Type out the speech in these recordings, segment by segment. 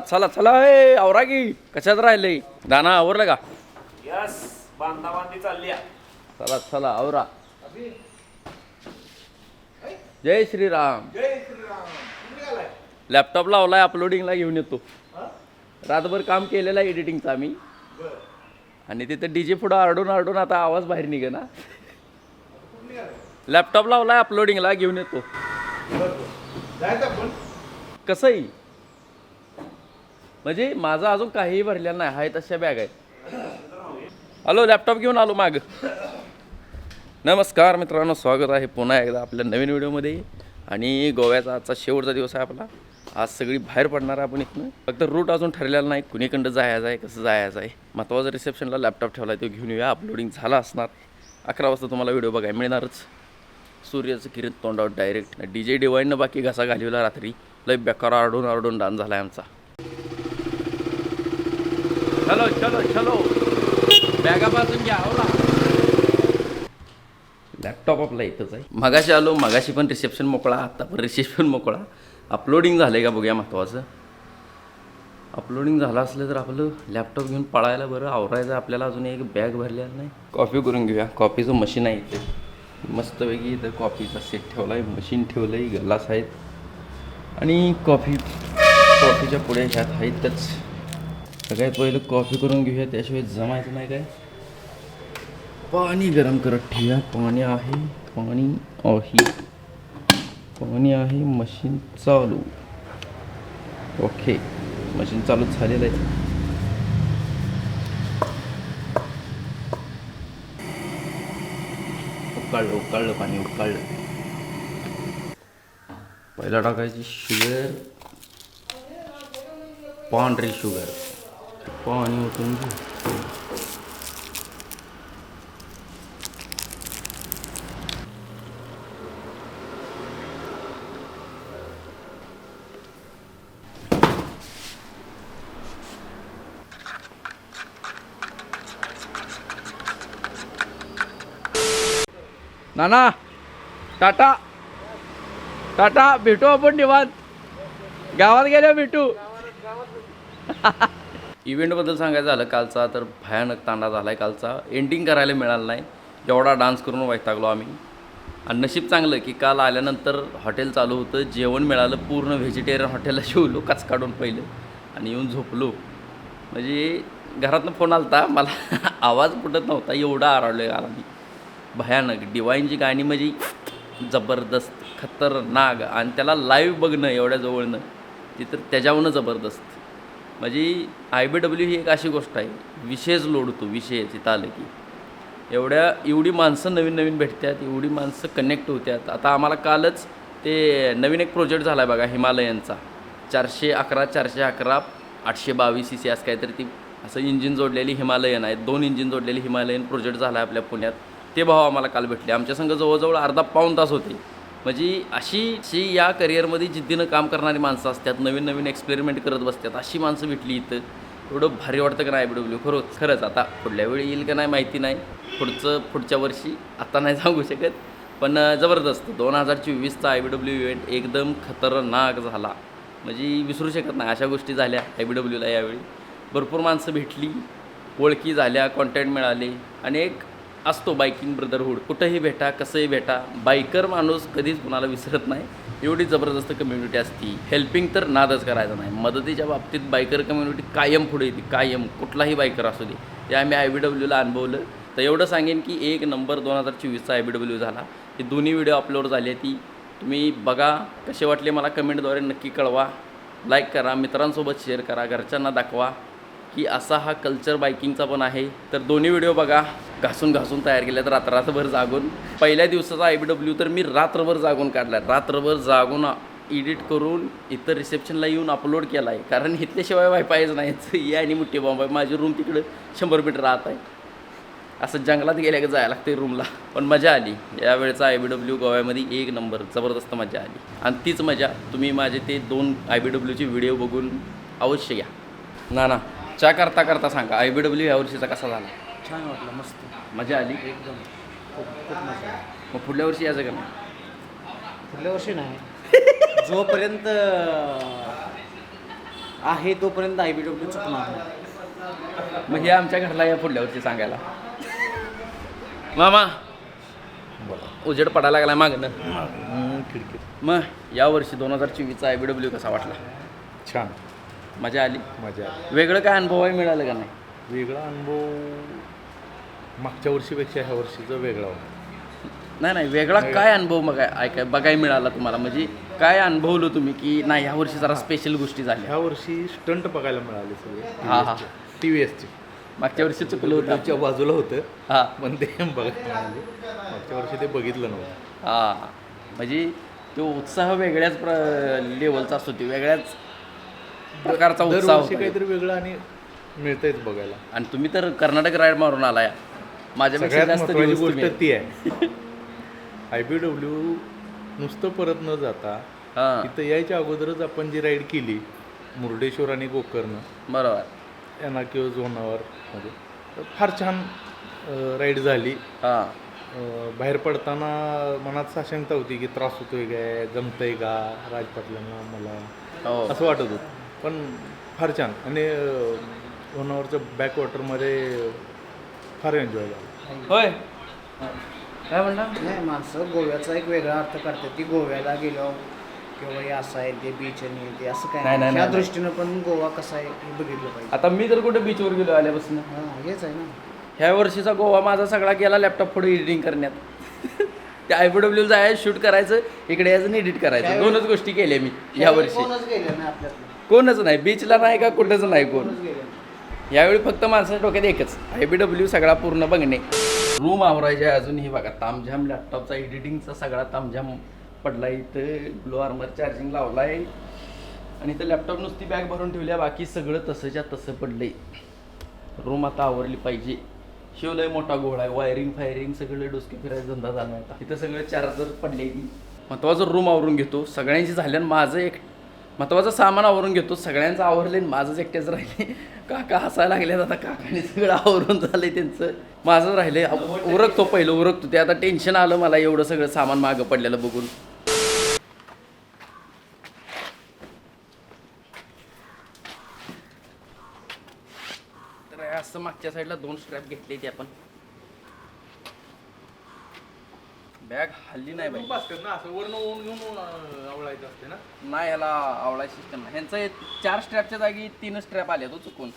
चला चला चला ए आवरा की कशात राहिलंय दाना आवरलं का? यस बांधा बांधी चालली. चला चला आवरा. जय श्रीराम. लॅपटॉप लावलाय अपलोडिंगला घेऊन येतो. रातभर काम केलेलं आहे एडिटिंगचं आम्ही. आणि तिथं डीजे पुढं आरडून आरडून आता आवाज बाहेर निघे ना. लॅपटॉप लावलाय अपलोडिंगला घेऊन येतो. कसंही म्हणजे माझा अजून काहीही भरलेला नाही आहे तशा बॅग आहेत. हॅलो लॅपटॉप घेऊन आलो माग. नमस्कार मित्रांनो स्वागत आहे पुन्हा एकदा आपल्या नवीन व्हिडिओमध्ये. आणि गोव्याचा आजचा शेवटचा दिवस आहे आपला. आज सगळी बाहेर पडणार आहे आपण इथनं. फक्त रूट अजून ठरलेला नाही कुणीकडं जायचं आहे कसं जायचं आहे. महत्त्वाचं रिसेप्शनला लॅपटॉप ठेवला आहे तो घेऊन येऊया. अपलोडिंग झाला असणार. अकरा वाजता तुम्हाला व्हिडिओ बघायला मिळणारच. सूर्याचं किरण तोंडावर डायरेक्ट डी जे डिवाईननं बाकी घसा घालवला रात्री. लय बेकार आरडून आरडून डान्स झाला आहे आमचा. चलो चलो चलो. बॅगा बाजून घ्या आवला लॅपटॉप आपला इथंच आहे. मगाशी आलो मगाशी पण रिसेप्शन मोकळा आता पण रिसेप्शन मोकळा. अपलोडिंग झालं आहे का बघूया महत्त्वाचं अपलोडिंग झालं असलं तर आपलं लॅपटॉप घेऊन पळायला बरं आवरायचं आपल्याला अजून एक बॅग भरलेला नाही. कॉफी करून घेऊया. कॉफीचं मशीन आहे इथे. मस्तपैकी इथं कॉफीचा सेट ठेवला आहे मशीन ठेवलं आहे ग्लास आहेत. आणि कॉफी कॉफीच्या पुढे ह्यात आहेतच. सगळ्यात पहिलं कॉफी करून घेऊया त्याशिवाय जमायचं नाही काय. पाणी गरम करत ठेवूया पाणी आहे पाणी आहे. पाणी आहे मशीन चालू. ओके मशीन चालू झालेलं आहे. उकाळलं उकाळलं पाणी उकाळलं. पहिला टाकायची शुगर. पांढरी शुगर. पाणी ओतून घेऊ नाना टाटा टाटा भेटू आपण निवांत गावात गेल्या भेटू इव्हेंटबद्दल सांगायचं झालं कालचा तर भयानक तांडा झाला आहे कालचा एंडिंग करायला मिळालं नाही. एवढा डान्स करून वैतागलो आम्ही. आणि नशीब चांगलं की काल आल्यानंतर हॉटेल चालू होतं. जेवण मिळालं पूर्ण व्हेजिटेरियन हॉटेलला शिवलो काच काढून पहिलं. आणि येऊन झोपलो. म्हणजे घरातनं फोन आलता. मला आवाज फुटत नव्हता. एवढा आरडलो आला मी भयानक डिवाईनची गाणी म्हणजे जबरदस्त खतरनाक. आणि त्याला लाईव्ह बघणं एवढ्या जवळनं ती तर त्याच्याहून जबरदस्त. म्हणजे आय बी डब्ल्यू ही एक अशी गोष्ट आहे. विशेष लोड होतो विषय तिथं आलं की. एवढ्या एवढी माणसं नवीन नवीन भेटतात एवढी माणसं कनेक्ट होत्यात आता आम्हाला कालच ते नवीन एक प्रोजेक्ट झाला आहे बघा हिमालयांचा. चारशे अकरा चारशे अकरा आठशे बावीस सी सी असं काहीतरी ती असं इंजिन जोडलेली हिमालयन आहेत. दोन इंजिन जोडलेली हिमालयन प्रोजेक्ट झाला आहे आपल्या पुण्यात. ते भाव आम्हाला काल भेटले. आमच्या संघ जवळजवळ अर्धा पाऊण तास होते. म्हणजे अशी जी या करिअरमध्ये जिद्दीनं काम करणारी माणसं असतात नवीन नवीन एक्सपेरिमेंट करत बसतात अशी माणसं भेटली इथं एवढं भारी वाटतं का नाही बी डब्ल्यू खरंच खरंच. आता पुढल्या वेळी येईल का नाही माहिती नाही. पुढचं पुढच्या वर्षी आता नाही सांगू शकत. पण जबरदस्त. दोन हजार चोवीसचा आय बी डब्ल्यू इव्हेंट एकदम खतरनाक झाला. म्हणजे विसरू शकत नाही अशा गोष्टी झाल्या आय बी डब्ल्यूला यावेळी. भरपूर माणसं भेटली ओळखी झाल्या कॉन्टॅक्ट मिळाले. आणि एक असतो बायकिंग ब्रदरहूड कुठंही भेटा कसंही भेटा बायकर माणूस कधीच कुणाला विसरत नाही. एवढी जबरदस्त कम्युनिटी असती. हेल्पिंग तर नादच करायचं नाही. मदतीच्या बाबतीत बायकर कम्युनिटी कायम पुढे येते. कायम. कुठलाही बायकर असू दे. ते आम्ही आय बी डब्ल्यूला अनुभवलं. तर एवढं सांगेन की एक नंबर दोन हजार चोवीसचा आय बी डब्ल्यू झाला. ही दोन्ही व्हिडिओ अपलोड झाली आहे ती. तुम्ही बघा. कसे वाटले मला कमेंटद्वारे नक्की कळवा. लाईक करा. मित्रांसोबत शेअर करा. घरच्यांना दाखवा. की असा हा कल्चर बायकिंगचा पण आहे. तर दोन्ही व्हिडिओ बघा. घासून घासून तयार केल्यात रात्र रात्रभर जागून. पहिल्या दिवसाचा आय बी डब्ल्यू तर मी रात्रभर जागून काढला रात्रभर जागून एडिट करून इतर रिसेप्शनला येऊन अपलोड केला आहे कारण इथल्याशिवाय वायफायच नाही या आणि मोठी बॉम्ब आहे. माझी रूम तिकडं शंभर मीटर राहत आहे. असं जंगलात गेल्या की जायला लागते रूमला पण मजा आली. यावेळेचा आय बी डब्ल्यू गोव्यामध्ये एक नंबर जबरदस्त मजा आली. आणि तीच मजा तुम्ही माझे ते दोन आय बी डब्ल्यूचे व्हिडिओ बघून अवश्य घ्या ना ना चा करता करता सांगा आय बी डब्ल्यू या वर्षीचा कसा झाला? छान वाटलं मस्त. मजा आली? एकदम. खूप खूप मजा आली. मग पुढल्या वर्षी यायचं का नाही? पुढल्या वर्षी नाही. जोपर्यंत आहे तोपर्यंत आय बी डब्ल्यू चुकणार नाही. मग हे आमच्या घरला या पुढल्या वर्षी सांगायला. मामा उजेड पडायला लागला मागणं. खिडकीत. मग या वर्षी दोन हजार चोवीसचा आय बी डब्ल्यू कसा वाटला? छान. मजा आली. मजा आली. वेगळं काय अनुभव मिळालं का नाही? वेगळा अनुभव मागच्या वर्षीपेक्षा ह्या वर्षीचा वेगळा होता. नाही नाही वेगळा काय अनुभव मग ऐकाय बघायला मिळाला तुम्हाला. म्हणजे काय अनुभवलं तुम्ही की नाही ह्या वर्षी जरा स्पेशल गोष्टी झाल्या? ह्या वर्षी स्टंट बघायला मिळाले हा, हा. सगळे टी व्ही एसचे मागच्या वर्षी चुकलं होतं. च्या बाजूला होतं. हा. पण ते बघायला मिळाले. मागच्या वर्षी ते बघितलं नव्हतं. हा. म्हणजे तो उत्साह वेगळ्याच प्र लेवलचा असतो. ते वेगळ्याच प्रकारचा उत्साह दरवर्षी होता. काहीतरी वेगळं आणि मिळतंयच बघायला. आणि तुम्ही तर कर्नाटक राईड मारून आलाय. माझ्यापेक्षा सगळ्यात जास्त महत्वाची दिवस गोष्ट ती आहे. आय बी डब्ल्यू नुसतं परत न जाता हा. इथं यायच्या अगोदरच आपण जी राईड केली मुर्डेश्वर आणि गोकर्ण बरोबर. यांना किंवा झोनावर मध्ये तर फार छान राईड झाली. हा. अं, बाहेर पडताना मनात साशंकता होती की त्रास होतोय काय जमतंय का राज पाटलांना मला? हो. असं वाटत होतं. पण फार छान. आणि झोनावरच्या बॅकवॉटरमध्ये फार एन्जॉय झाला. होय? काय म्हणला? नाही माणसं गोव्याचा एक वेगळा अर्थ करतात ती गोव्याला गेलो किंवा हे असं आहे ते बीच आणि ते असं काय नाही, नाही. नाही, त्या नाही. दृष्टीनं पण गोवा कसा आहे हे बघितलं पाहिजे. आता मी तर कुठे बीचवर गेलो आल्यापासून. हां हेच आहे ना. ह्या वर्षीचा गोवा माझा सगळा गेला लॅपटॉप पुढे एडिटिंग करण्यात. त्या आय पी डब्ल्यू जायचं शूट करायचं इकडे यायचं एडिट करायचं. दोनच गोष्टी केल्या मी या वर्षी. कोणच नाही बीचला नाही का कुठंच नाही कोण. यावेळी फक्त माणसाच्या डोक्यात एकच आय बी डब्ल्यू सगळा पूर्ण बघणे. रूम आवरायचे अजूनही बघा तामझाम लॅपटॉपचा एडिटिंगचा सगळा तामझाम पडला इथं ग्लो आर्मर चार्जिंग लावलाय. आणि इथं लॅपटॉप नुसती बॅग भरून ठेवल्या बाकी सगळं तसंच्या तसं पडलंय. रूम आता आवरली पाहिजे. शिवलय मोठा गोळ आहे. वायरिंग फायरिंग सगळे डोसके फिरायचा धंदा झाला आता. इथं सगळं चार्जर पडले महत्वाचं रूम आवरून घेतो. सगळ्यांची झाल्यानं माझं एक महत्वाचं सामान आवरून घेतो. सगळ्यांचं आवरले आणि माझंच एकट्याच राहिले. काका हसायला लागले आता. काकाने सगळं आवरून झालंय त्यांचं. माझं राहिले उरकतो पहिलं उरकतो. ते आता टेन्शन आलं मला एवढं सगळं सामान मागं पडलेलं बघून तर हे असं मागच्या साईडला दोन स्ट्रॅप घेतले ते आपण बॅग हल्ली नाही बाई ना असं वर्ण ऊन घेऊन आवळायचं असते ना नाही याला आवळा सिस्टम नाही ह्यांचं हे चार स्ट्रॅपच्या जागी तीन स्ट्रॅप आले तो चुकून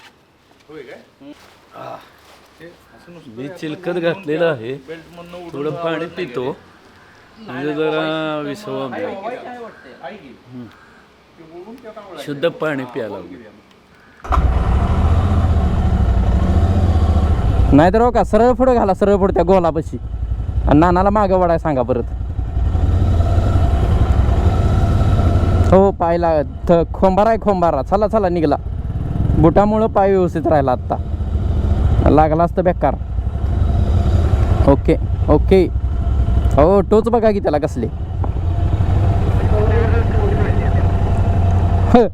होय काय ते असं नुसतं मी चिलखत ऊन घातलेलं आहे बेल्टमधनं उडून थोडं पाणी आवळत नाही पितो म्हणजे जरा विसवा मिळेल. काय वाटतंय का? आहे की? ते उडून त्यात आवळायचं. शुद्ध पाणी प्यायला लागेल नाही तर हो का सरळ पुढे घाला सरळ पुढे त्या गोलापाशी. आणि नानाला मागं वडाय सांगा परत. हो पायला थ खोंबारा आहे खोंबारा. चला चला निघला. बुटामुळं पाय व्यवस्थित राहिला आत्ता. लागला असतं बेकार. Okay okay. हो टोच बघा की त्याला कसले ह.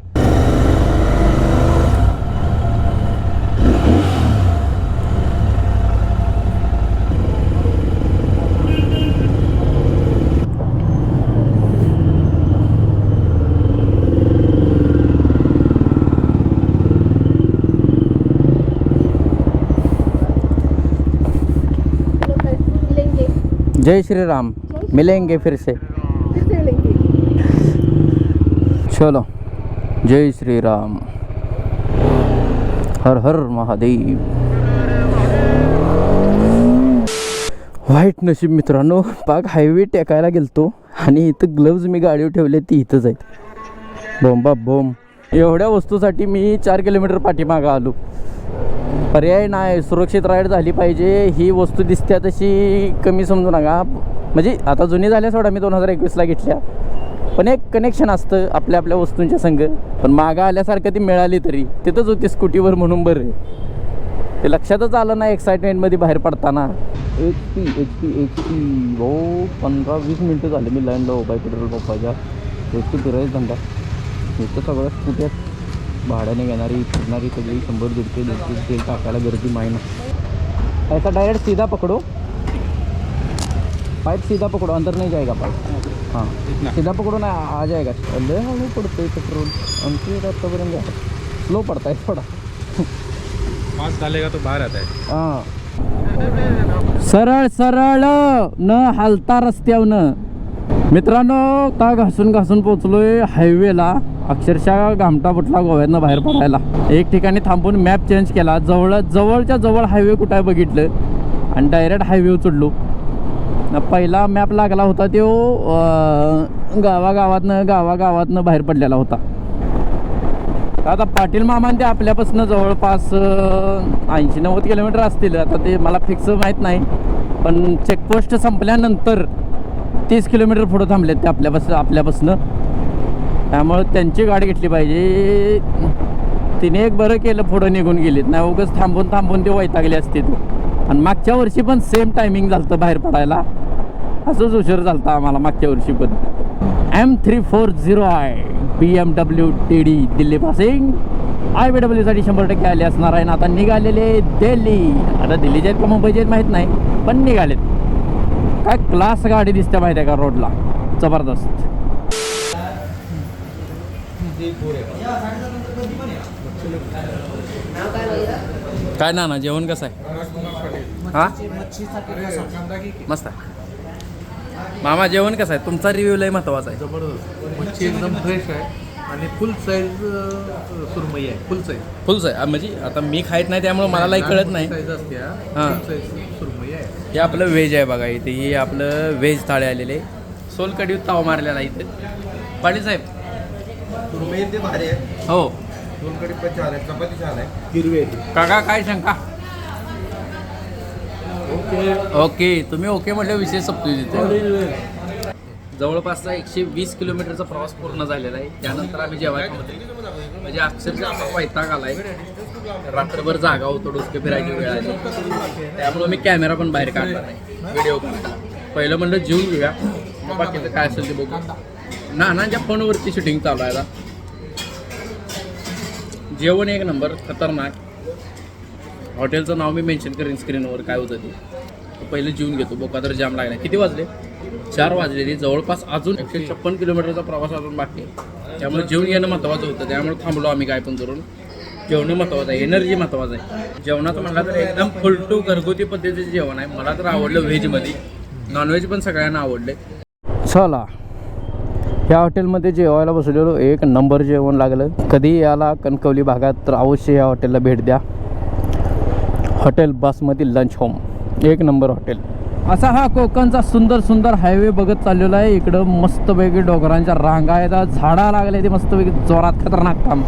मिलेंगे जय श्री राम मिलेंगे फिर से। चलो जय श्री राम हर हर महादेव। वाईट नशीब मित्रांनो पाक हायवे टेकायला गेलतो आणि इथं ग्लव्ज मी गाडीवर ठेवले ती इथंच आहेत. बोंबा बोंब. एवढ्या वस्तूसाठी मी चार किलोमीटर पाठीमागं आलो. पर्याय नाही सुरक्षित राईड झाली पाहिजे ही वस्तू दिसत्या तशी कमी समजू नका. म्हणजे आता जुनी झाल्या सोडा मी दोन हजार एकवीसला घेतल्या. पण एक कनेक्शन असतं आपल्या आपल्या वस्तूंच्या संग. पण मागं आल्यासारखं ती मिळाली तरी तिथंच होती स्कूटीवर म्हणून बरं. ते लक्षातच आलं ना एक्साइटमेंटमध्ये बाहेर पडताना. H P H P H P हो पंधरा वीस मिनटं झाले मी लाईनला उभा आहे पेट्रोल पंपाच्या एच पी फिरायचं धंदा. इथं सगळ्या स्कूट्यात भाड्याने घेणारी फिरणारी सगळी शंभर दीडशे दीडशे तेल टाकायला गर्दी माहिना ऐसा डायरेक्ट सीधा पकडो. पाइप सीधा पकडो अंदर नहीं जाएगा पाइप हाँ. सीधा पकडो ना आ जाएगा लय हळू पडतोय पेट्रोल आमची आतापर्यंत स्लो पडताय थोडा पास डालेगा तो बाहर आता. है. हां सरळ सरळ न हालता रस्त्यावनं. मित्रांनो आता घासून घासून पोचलोय हायवेला अक्षरशः घामटा फुटला गोव्यातनं बाहेर पडायला. एक ठिकाणी थांबून मॅप चेंज केला. जवळ जवळच्या जवळ हायवे कुठं आहे बघितलं? आणि डायरेक्ट हायवे चढलो पहिला मॅप लागला होता तो गावागावातनं गावागावातनं बाहेर पडलेला होता. आता पाटील मामान ते आपल्यापासून जवळपास ऐंशी नव्वद किलोमीटर असतील. आता ते मला फिक्स माहीत नाही. पण चेकपोस्ट संपल्यानंतर तीस किलोमीटर पुढं थांबलेत ते आपल्यापासून आपल्यापासून. त्यामुळं त्यांची गाडी घेतली पाहिजे. तिने एक बरं केलं पुढं निघून गेलीत. नाही उगाच थांबून थांबून ते वैतागले असते तू. आणि मागच्या वर्षी पण सेम टायमिंग झालं बाहेर पडायला. असंच उशीर झाला होता आम्हाला मागच्या वर्षी पण. M three four zero I B M W T D Delhi passing I B डब्ल्यूसाठी शंभर टक्के आले असणार आहे ना. आता निघालेले दिल्ली. आता दिल्लीचे आहेत का मुंबईचे आहेत माहीत नाही पण निघालेत. काय क्लास गाडी दिसते माहिती आहे का रोडला? जबरदस्त. काय ना ना जेवण कसं आहे? हा? मस्त आहे. मामा जेवण कसं आहे? तुमचा रिव्ह्यू लय महत्त्वाचा आहे. जबरदस्त. मच्छी एकदम फ्रेश आहे आणि फुल साईज सुरमई आहे. फुल साईज फुलच आहे म्हणजे आता मी खायत नाही त्यामुळे मला काही कळत नाही. साईज असते हां. फुल साईज सुरमई आहे. हे आपलं व्हेज आहे बघा इथे. हे आपलं व्हेज थाळे आलेले. सोलकडी ताव मारलेला इथे. पाटील साहेब. सुरमई ते भारी आहे. हो. पण छान आहे चपाती छान आहे. हिरवी काका काय शंका? ओके. तुम्ही ओके म्हटलं विषय संपतोय तिथे. जवळपासचा एकशे वीस किलोमीटरचा प्रवास पूर्ण झालेला आहे. त्यानंतर आम्ही जेवायला होतो म्हणजे अक्षरशः असा वैताग आलाय. रात्रभर जागा होतो डोसके फिरायची वेळ आली. त्यामुळे मी कॅमेरा पण बाहेर काढला नाही. व्हिडिओ काढला. पहिलं म्हणलं जेवून घेऊया. मग बाकीचं काय असेल ते बघू. नानांच्या फोनवरती शूटिंग चालू आहे आता. जेवण एक नंबर खतरनाक. हॉटेलचं नाव मी मेन्शन करेन स्क्रीनवर काय होतं ते. पहिलं जेवून घेतो बोका तर जाम लागला. किती वाजले? चार वाजले ते जवळपास अजून एकशे छप्पन किलोमीटरचा प्रवास अजून बाकी आहे. त्यामुळे जेवण घेणं महत्त्वाचं होतं. त्यामुळे थांबलो आम्ही काय पण करून. जेवणं महत्त्वाचं आहे एनर्जी महत्त्वाचं आहे. जेवणाचं म्हणलं तर एकदम फुल टू घरगुती पद्धतीचं जेवण आहे. मला तर आवडलं व्हेजमध्ये नॉनव्हेज पण सगळ्यांना आवडले चला. या हॉटेलमध्ये जेवायला बसलेलो. एक नंबर जेवण लागलं. कधी याला कणकवली भागात तर अवश्य या हॉटेलला भेट द्या. Hotel Basmati lunch home. एक नंबर हॉटेल. असा हा कोकणचा सुंदर सुंदर हायवे बघत चाललेला आहे. इकडं मस्तपैकी डोंगरांच्या रांगा आहेत. झाडा लागले ते मस्तपैकी जोरात खतरनाक काम.